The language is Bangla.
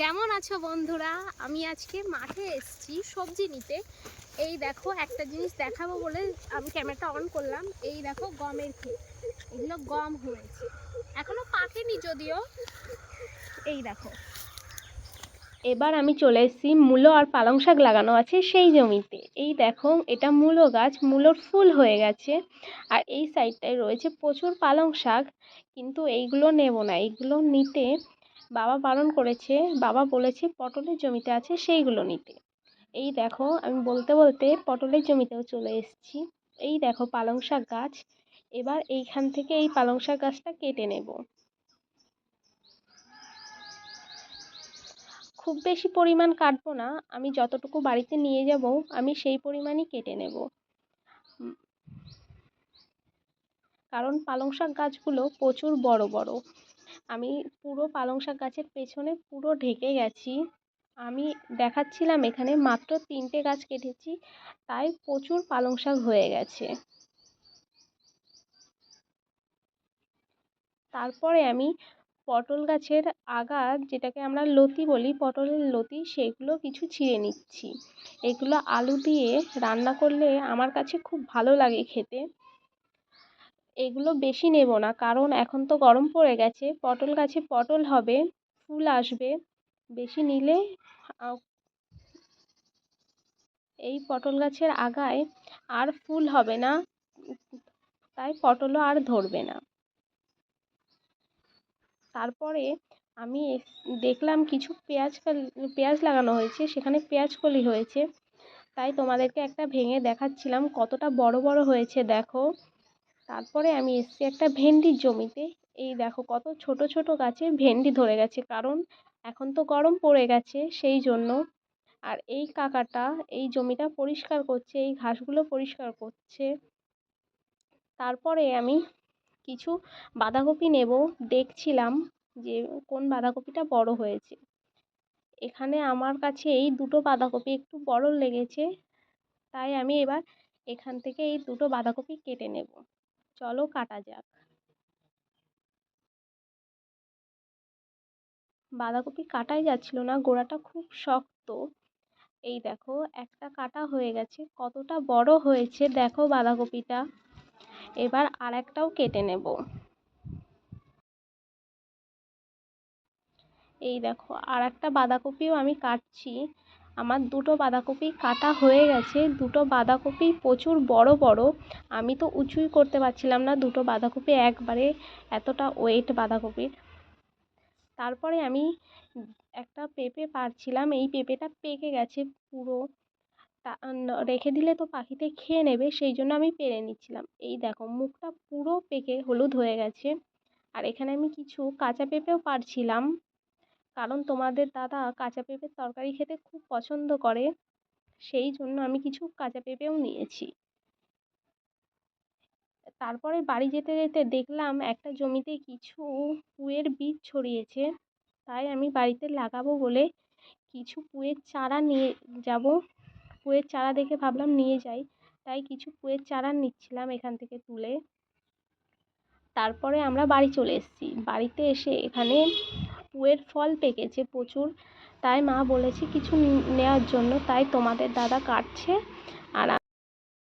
কেমন আছো বন্ধুরা? আমি আজকে মাঠে এসেছি সবজি নিতে। এই দেখো, একটা জিনিস দেখাবো বলে আমি ক্যামেরাটা অন করলাম। এই দেখো, গমের ক্ষেত এগুলো গম হয়েছে। এখনও পাকেনি যদিও। এই দেখো। এবার আমি চলে এসেছি মূলো আর পালং শাক লাগানো আছে সেই জমিতে। এই দেখো, এটা মূলো গাছ, মূলোর ফুল হয়ে গেছে। আর এই সাইডটায় রয়েছে প্রচুর পালং শাক। কিন্তু এইগুলো নেব না, এইগুলো নিতে বাবা বারণ করেছে, বাবা বলেছে পটলের জমিতে আছে সেইগুলো নিতে। এই দেখো, আমি বলতে বলতে পটলের জমিতেও চলে এসেছি। এই দেখো পালং শাক গাছ, এবার এইখান থেকে এই পালং শাক গাছটা কেটে নেব। খুব বেশি পরিমাণ কাটবো না, আমি যতটুকু বাড়িতে নিয়ে যাব, আমি সেই পরিমাণই কেটে নেব। কারণ পালং শাক গাছগুলো প্রচুর বড় বড়। আমি পুরো পালং শাক গাছের পেছনে পুরো ঢেকে গেছি। আমি দেখাচ্ছিলাম এখানে মাত্র তিনটে গাছ কেটেছি, তাই প্রচুর পালং শাক হয়ে গেছে। তারপরে আমি পটল গাছের আগা, যেটাকে আমরা লতি বলি, পটলের লতি, সেগুলো কিছু ছিঁড়ে নিচ্ছি। এগুলো আলু দিয়ে রান্না করলে আমার কাছে খুব ভালো লাগে খেতে। এগুলো বেশি নেব না। কারণ এখন তো গরম পড়ে গেছে। পটল গাছে পটল হবে, ফুল আসবে। বেশি নিলে এই পটল গাছের আগায় আর ফুল হবে না, তাই পটলও আর ধরবে না। তারপরে আমি দেখলাম কিছু পেঁয়াজ পেঁয়াজ লাগানো হয়েছে। সেখানে পেঁয়াজ কলি হয়েছে। তাই তোমাদেরকে একটা ভেঙে দেখাচ্ছিলাম। কতটা বড় বড় হয়েছে দেখো। তারপরে আমি এসেছি একটা ভেন্ডির জমিতে। এই দেখো কত ছোট ছোট গাছে ভেন্ডি ধরে গেছে, কারণ এখন তো গরম পড়ে গেছে সেই জন্য। আর এই কাকাটা এই জমিটা পরিষ্কার করছে, এই ঘাসগুলো পরিষ্কার করছে। তারপরে আমি কিছু বাঁধাকপি নেব, দেখছিলাম যে কোন বাঁধাকপিটা বড় হয়েছে। এখানে আমার কাছে এই দুটো বাঁধাকপি একটু বড় লেগেছে, তাই আমি এবার এখান থেকে এই দুটো বাঁধাকপি কেটে নেব। চলো কাটা যাক। বাঁধাকপি কাটাই যাচ্ছিল না, গোড়াটা খুব শক্ত। এই দেখো, একটা কাটা হয়ে গেছে, কতটা বড় হয়েছে দেখো বাঁধাকপিটা। এবার আর একটাও কেটে নেব। এই দেখো আর একটা বাঁধাকপিও আমি কাটছি। আমার দুটো বাঁধাকপি কাটা হয়ে গেছে। দুটো বাঁধাকপি প্রচুর বড় বড়। আমি তো উঁচুই করতে পারছিলাম না দুটো বাঁধাকপি একবারে, এতটা ওয়েট বাঁধাকপির। তারপরে আমি একটা পেঁপে পাড়ছিলাম এই পেঁপেটা পেকে গেছে পুরো। তা রেখে দিলে তো পাখিতে খেয়ে নেবে, সেই জন্য আমি পেরে নিচ্ছিলাম। এই দেখো, মুখটা পুরো পেকে হলুদ হয়ে গেছে। আর এখানে আমি কিছু কাঁচা পেঁপেও পাড়ছিলাম কারণ তোমাদের দাদা কাঁচা পেঁপের তরকারি খেতে খুব পছন্দ করে। সেই জন্য আমি কিছু কাঁচা পেঁপেও নিয়েছি। তারপরে বাড়ি যেতে যেতে দেখলাম একটা জমিতে কিছু পুঁইয়ের বীজ ছড়িয়েছে। তাই আমি বাড়িতে লাগাবো বলে কিছু পুঁইয়ের চারা নিয়ে যাব। পুঁইয়ের চারা দেখে ভাবলাম নিয়ে যাই। তাই কিছু পুঁইয়ের চারা নিচ্ছিলাম এখান থেকে তুলে। তারপরে আমরা বাড়ি চলে এসেছি। বাড়িতে এসে এখানে পুঁইয়ের ফল পেকেছে প্রচুর। তাই মা বলেছে কিছু নেওয়ার জন্য। তাই তোমাদের দাদা কাটছে।